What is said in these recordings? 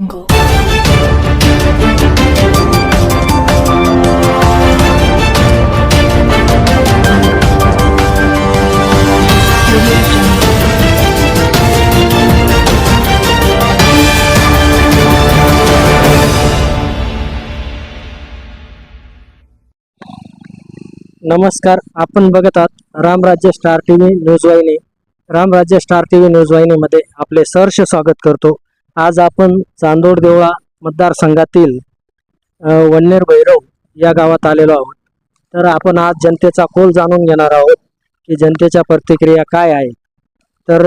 नमस्कार आपण बघत आहात Ramrajya star T V news वाहिनी. Ramrajya star T V news वाहिनीमध्ये आपले सहर्ष स्वागत करतो. आज आपण चांदोड देवळा मतदारसंघातील वन्नेर भैरव या गावात आलेलो आहोत. तर आपण आज जनतेचा कोल जाणून घेणार आहोत की जनतेच्या प्रतिक्रिया काय आहे तर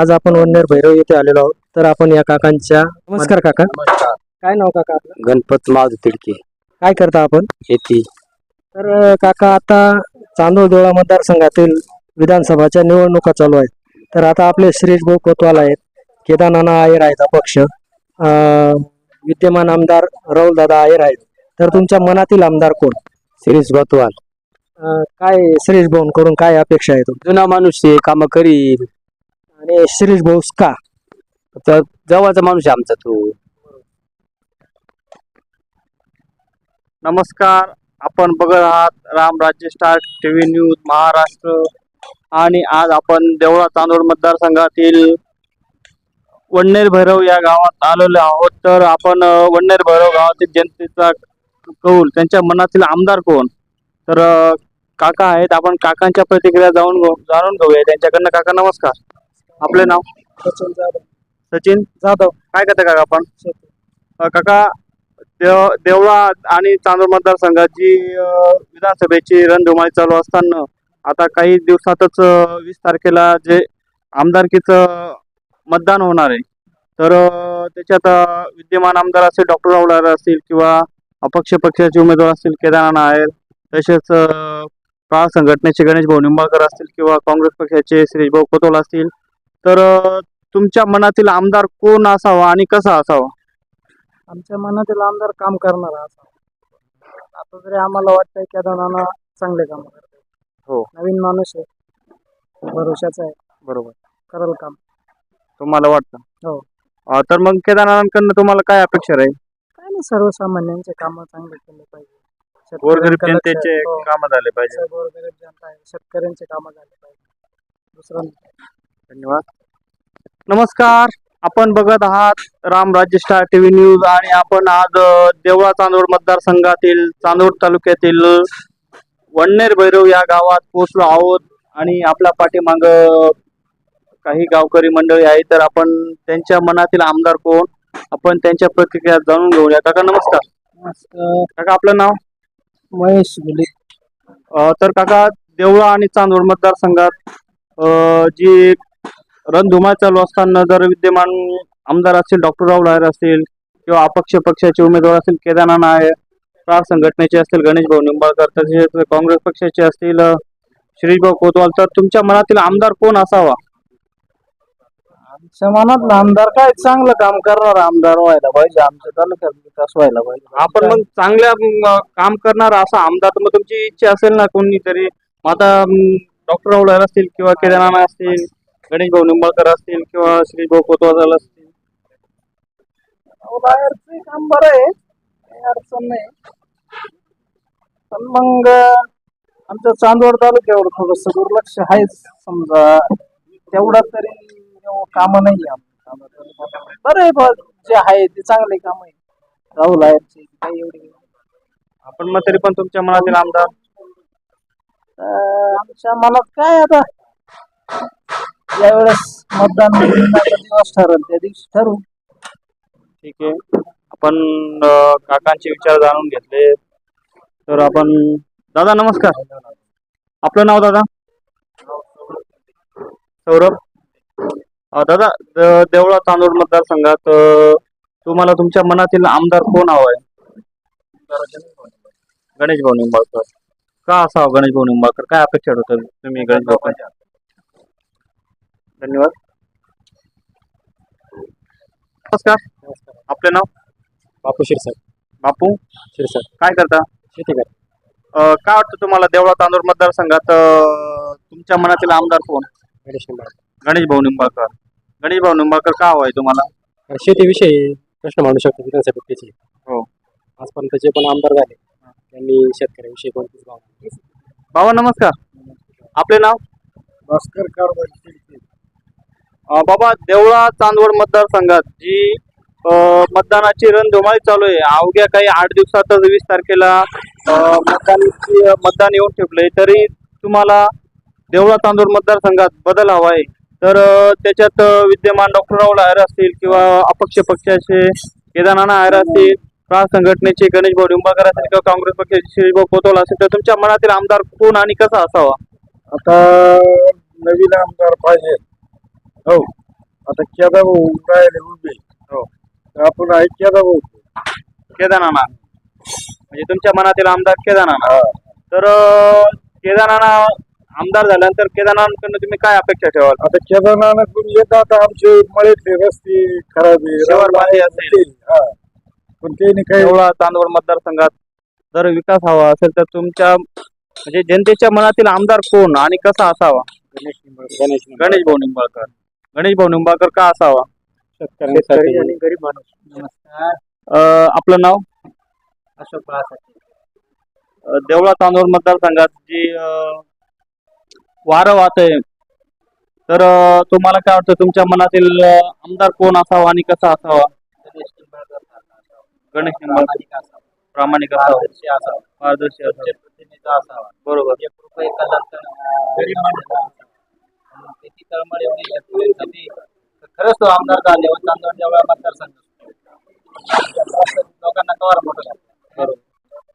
आज आपण वन्नेर भैरव येथे आलेलो आहोत. तर आपण या काकांच्या नमस्कार काका. काय नाव काका आपलं? गणपत मावळ तिडके. काय करता आपण? येते. तर काका आता चांदोड देवळा मतदारसंघातील विधानसभाच्या निवडणुका चालू आहेत. तर आता आपले श्रीश भाऊ कोतवाल आहेत. केदारनाना आयर आहेत अपक्ष अ, विद्यमान आमदार राहुल दादा आयर आहेत तर तुमच्या मनातील आमदार कोण? शिरीष गोतवाल काय श्रीश भाऊ कडून काय अपेक्षा आहे जुना माणूस आहे काम करील आणि श्रीश भाऊ का? तर जवळचा माणूस आहे आमचा तो. नमस्कार. आपण बघत आहात Ram Rajya star TV news Maharashtra. आणि आज आपण देवळा चांदोड मतदारसंघातील वन्नेर भैरव या गावात आलेलो आहोत. तर आपण अ, वन्नेर भैरव गावातील जनतेचा कौल त्यांच्या मनातील आमदार कोण? तर काका आहेत. आपण काकांच्या प्रतिक्रिया जाऊन जाणून घेऊया. त्यांच्याकडनं काका नमस्कार. आपले नाव? सचिन जाधव. काय करता काका आपण? काका देव देवळा आणि चांदूर मतदारसंघाची विधानसभेची रणधुमाळी चालू असताना आता काही दिवसातच वीस तारखेला जे आमदारकीचं मतदान होणार आहे. तर त्याच्यात विद्यमान आमदार असतील डॉक्टर रावलार असतील किंवा अपक्ष पक्षाचे उमेदवार असतील केदारनाथ आहेत तसेच प्रहार संघटनेचे गणेश भाऊ निंबाळकर असतील किंवा काँग्रेस पक्षाचे श्रीश भाऊ कोतवाल असतील. तर तुमच्या मनातील आमदार कोण असावा आणि कसा असावा? आमच्या मनातील आमदार काम करणारा असा आता तरी आम्हाला वाटतंय की नाना चांगले काम करते हो. नवीन माणूस आहे. भरोशाचा आहे. बरोबर. करल काम. तुम्हाला वाटतं? हो. अं, तर मग केदारनाथांकडनं तुम्हाला काय अपेक्षा राहील? काय नाही सर्वसामान्यांचे कामं चांगले केले पाहिजे. गोरगरीब लक्ष- जनतेचे हो, कामं झाले पाहिजे. गोरगरीब जनता आहे. शेतकऱ्यांचे कामं झाले पाहिजे. दुसरं. धन्यवाद. नमस्कार. आपण बघत आहात Ram Rajya star TV news आणि आपण आज अं, देवळा चांदोड मतदारसंघातील चांदोड तालुक्यातील वन्नेर भैरव या गावात पोहोचलो आहोत आणि आपल्या पाठीमाग काही गावकरी मंडळी आहे तर आपण त्यांच्या मनातील आमदार कोण? आपण त्यांच्या प्रतिक्रिया जाणून घेऊया. काका नमस्कार. काका आपलं नाव? महेश गुले. अ, तर काका देवळा आणि चांदवड मतदारसंघात अ, जी रणधुमाळ चालू असताना जर विद्यमान आमदार असतील डॉक्टर राव लायर असतील किंवा अपक्ष पक्षाचे उमेदवार असतील केदारनाथ नायर प्रार संघटनेचे असतील गणेश भाऊ निंबाळकर तसेच काँग्रेस पक्षाचे असतील अ, श्रीभाऊ कोतवाल तर तुमच्या मनातील आमदार कोण असावा? मनातला आमदार काय चांगलं काम करणार आमदार व्हायला पाहिजे आमच्या तालुक्यात विकास व्हायला पाहिजे. आपण मग चांगल्या अं, काम करणारा असा आमदार तर मग तुमची इच्छा असेल ना कोणीतरी? मग आता डॉक्टर लायर असतील किंवा केदारनाथ असतील गणेश भाऊ निंबाळकर असतील किंवा श्रीभाऊ कोतवाल असतील. काम बरं आहे काही अडचण नाही. पण मग आमच्या चांदवड तालुक्यावर थोडस दुर्लक्ष आहेच समजा. तेवढं तरी काम नाही. बरं आहे बघ जे आहे ते चांगले काम आहे. राहुल आहेरचे काही एवढे आपण मग तरी पण तुमच्या मनातील आमदार? अं, आमच्या मनात काय आता? ज्यावेळेस मतदान दिवस ठरल त्या दिवशी ठरवू. ठीक आहे. आपण अं, काकांचे विचार जाणून घेतले. तर आपण दादा नमस्कार. आपलं नाव दादा? सौरभ. दादा देवळा तांदूळ मतदारसंघात तुम्हाला तुमच्या मनातील आमदार कोण हवाय गणेश भाऊ निंबाळकर. का असावं गणेश भाऊ निंबाळकर? काय अपेक्षा होतं तुम्ही गणेश भाऊ? धन्यवाद. नमस्कार. आपले नाव? बापू शिरसाट. बापू? शिरसाट. काय करता? शेती काय अं, काय वाटतं तुम्हाला देवळा तांदूळ मतदारसंघात तुमच्या मनातील आमदार कोण? गणेश निंबाळकर. गणेश भाऊ निंबाळकर. गणेश भाऊ निंबाळकर का हवाय तुम्हाला? शेतीविषयी प्रश्न मांडू शकतो विधानसभेत त्याचे हो. आजपर्यंत जे पण आमदार झाले त्यांनी शेतकऱ्याविषयी कोणतीच भाव. बाबा नमस्कार. आपले नाव? भास्कर अं, बाबा देवळा चांदवड मतदारसंघात जी अं, मतदानाची रणधुमाळी चालू आहे. अवघ्या काही आठ दिवसातच वीस तारखेला अं, मतदानाची मतदान येऊन ठेवलंय तरी तुम्हाला देवळा चांदवड मतदारसंघात बदल हवा आहे. तर त्याच्यात विद्यमान डॉक्टर राहुल आयर असतील किंवा अपक्ष पक्षाचे केदारनाथ आयर असतील प्राण संघटनेचे गणेश भाऊ निंबाळकर असतील किंवा काँग्रेस पक्षाचे श्रीभाऊ कोतवाल असतील तर तुमच्या मनातील आमदार कोण आणि कसा असावा? आता नवीन आमदार पाहिजे. हो. आता केदा भाऊ राहिले उभे. हो. आपण आहे केदा भाऊ. केदारनाथ म्हणजे तुमच्या मनातील आमदार केदारनाथ हा. तर अं, केदारनाथ आमदार झाल्यानंतर केदारनाथकडनं तुम्ही काय अपेक्षा ठेवाल? आता केदारनाथ येत आता आमचे मळेतले रस्ते खराब आहे शहर असेल. हा. पण त्यांनी काही एवढा चांदवड मतदारसंघात जर विकास हवा असेल तर तुमच्या म्हणजे जनतेच्या मनातील आमदार कोण आणि कसा असावा? गणेश निंबाळकर. गणेश गणेश भाऊ निंबाळकर. गणेश भाऊ निंबाळकर का असावा? शेतकऱ्यांसाठी. आणि गरीब माणूस. नमस्कार. अं, आपलं नाव? अशोक अं, देवळा चांदवड मतदारसंघात जी अं, वारं वाहत आहे तर तुम्हाला काय वाटतं तुमच्या मनातील आमदार कोण असावा आणि कसा असावा? गणेश निंबाळकर प्रामाणिक असावा. पारदर्शी बरोबर. खरंच तो आमदार झाले. लोकांना कवर मोठं झालं. बरोबर.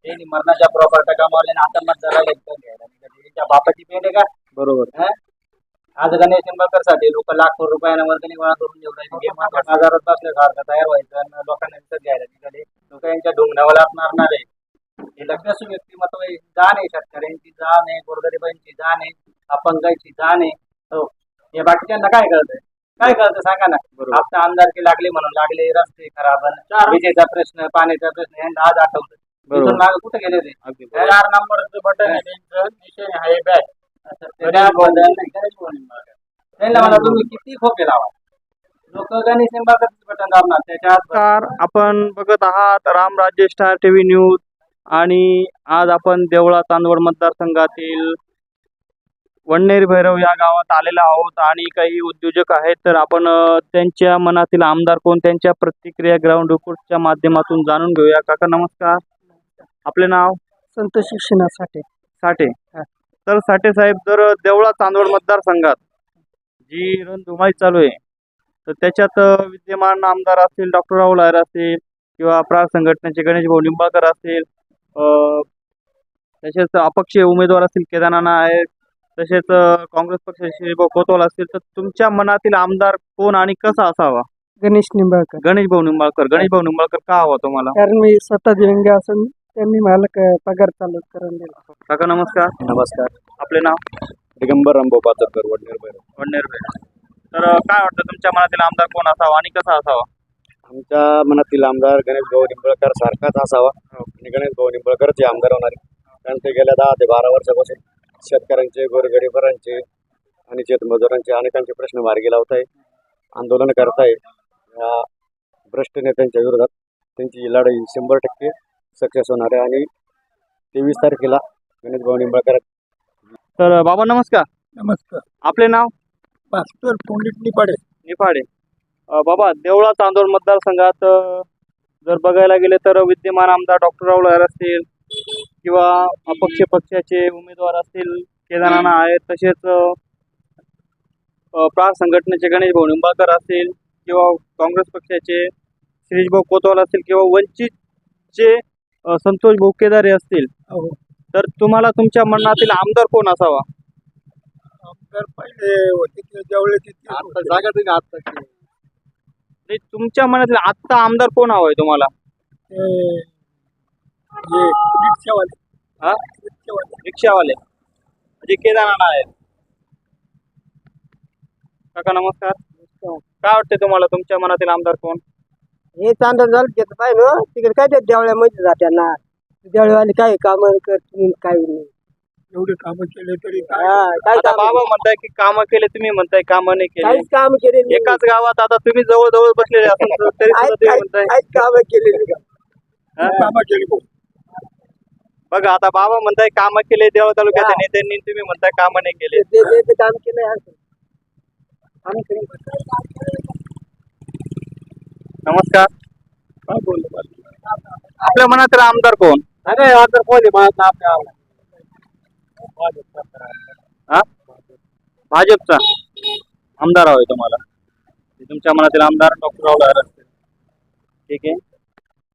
त्यांनी मरणाच्या प्रॉपर्ट्या कमावल्या आणि आता मतदाराला एकदम घ्यायला निघाले. त्यांच्या बापाची पेंड आहे का? बरोबर. हं? आज गणेश निंबाळकरसाठी लोक लाखो रुपयानं वर्गणी गोळा करून जेवढा गेम बाजारात बसल्यासारखं तयार व्हायचं आणि लोकांना विकत घ्यायला निघाले. लोक यांच्या डोंगरावर मारणार आहे हे लग्नाचं व्यक्तिमत्व आहे. जाण आहे शेतकऱ्यांची जाण आहे गोरगरिबांची जाण आहे अपंगांची जाण आहे. हो. हे बाकीच्यांना काय कळतंय? काय कळतं सांगा ना? आता आमदारकी लागली म्हणून लागले रस्ते खराब आणि विजेचा प्रश्न पाण्याचा प्रश्न यांना आज आठवलं. बरोबर. मागे कुठे गेले ते? अगदी बरोबर. चार नंबरचं बटन आहे त्यांचं. निशाण आहे बॅग मला तुम्ही किती खोके लावा? लोक गणेश निंबाळकरचं बटन दाबणार त्याच्यात नमस्कार आपण बघत आहात रामराज्य स्टार टीव्ही न्यूज आणि आज आपण देवळा चांदवड मतदारसंघातील वन्नेर भैरव या गावात आलेलो आहोत आणि काही उद्योजक आहेत तर आपण त्यांच्या मनातील आमदार कोण त्यांच्या प्रतिक्रिया ग्राउंड रिपोर्टच्या माध्यमातून जाणून घेऊया. काका नमस्कार. आपले नाव? संत शिक्षणासाठी. साठे. तर साठे साहेब जर देवळा चांदवड मतदारसंघात. जी रणधुमाळी चालू आहे तर त्याच्यात विद्यमान आमदार असतील डॉक्टर राहुल आयर असतील किंवा प्रार संघटनेचे गणेश भाऊ निंबाळकर असतील अ, तसेच अपक्ष उमेदवार असतील केदारनाथ आहेत तसेच काँग्रेस पक्षाचे श्रीभाऊ कोतवाल असतील तर तुमच्या मनातील आमदार कोण आणि कसा असावा? गणेश निंबाळकर. गणेश भाऊ निंबाळकर. गणेश भाऊ निंबाळकर का हवा तुम्हाला? कारण मी स्वतः दिव्यांग असून. त्यांनी मला क- पगार चालू करून दिला. काका नमस्कार. नमस्कार. आपले नाव? दिगंबर रामभाऊ पाचरकर वडनेर भैरव वडनेर तर अ, काय वाटतं तुमच्या मनातील आमदार कोण असावा आणि कसा असावा? आमच्या मनातील आमदार गणेश भाऊ निंबाळकर सारखाच असावा. आणि गणेश भाऊ निंबाळकरच हे आमदार होणार आहे. कारण ते गेल्या दहा ते बारा वर्षापासून शेतकऱ्यांचे गोरगरिबांचे आणि शेतमजुरांचे अनेकांचे प्रश्न मार्गी लावत आहे आंदोलन करताय. या भ्रष्ट नेत्यांच्या विरोधात त्यांची ही लढाई शंभर टक्के सक्सेस होणार आहे. आणि तेवीस तारखेला गणेश भाऊ निंबाळकर तर बाबा नमस्कार. नमस्कार. आपले नाव? भास्कर पंडित निपाडे. निफाडे अ, बाबा देवळा चांदोड मतदारसंघात जर बघायला गेले तर विद्यमान आमदार डॉक्टर राहुल आयर असतील किंवा अपक्ष पक्षाचे उमेदवार असतील केदारनाथ आहेत तसेच प्रार संघटनेचे गणेश भाऊ निंबाळकर असतील किंवा काँग्रेस पक्षाचे श्रीजभाऊ कोतवाल असतील किंवा वंचितचे संतोष भाऊ केदारे असतील हो. तर तुम्हाला तुमच्या मनातील आमदार कोण असावा? आमदार पहिले होते ते जेवढे तिथे जागा आता नाही, तुमच्या मनातील आत्ता आमदार कोण हवाय तुम्हाला? हे रिक्षावाले. हा? रिक्षावाले. रिक्षावाले. म्हणजे केदारनाथ आहेत. काका नमस्कार. काय वाटते तुम्हाला? तुमच्या मनातील आमदार कोण? हे चांदर झालं घेत पाहिजे ना तिकडे काय ते देवळ्यामध्ये जात्या ना देवळ्यावाले काय काम करतील काही नाही एवढे कामं केले तरी काय आता बाबा म्हणताय की कामं केले तुम्ही म्हणताय कामं नाही केले काहीच काम केले नाही. एकाच गावात आता तुम्ही जवळ जवळ बसलेले असून तरी सुद्धा काहीच- तुम्ही काहीच- म्हणताय काहीच काम केले नाही. हा? कामं केली. बघा आता बाबा म्हणताय कामं केले देवळा तालुक्याच्या नेत्यांनी तुम्ही म्हणताय कामं नाही केले ते- ते- ते काम केलं. आम्ही केलं. नमस्कार. काय बोललो? आपल्या मनातील आमदार कोण? अरे आता कोणी म्हणत नाही. आपल्या हा? भाजपचा? आमदार हवाय तुम्हाला. तुमच्या मनातील आमदार डॉक्टर राहुल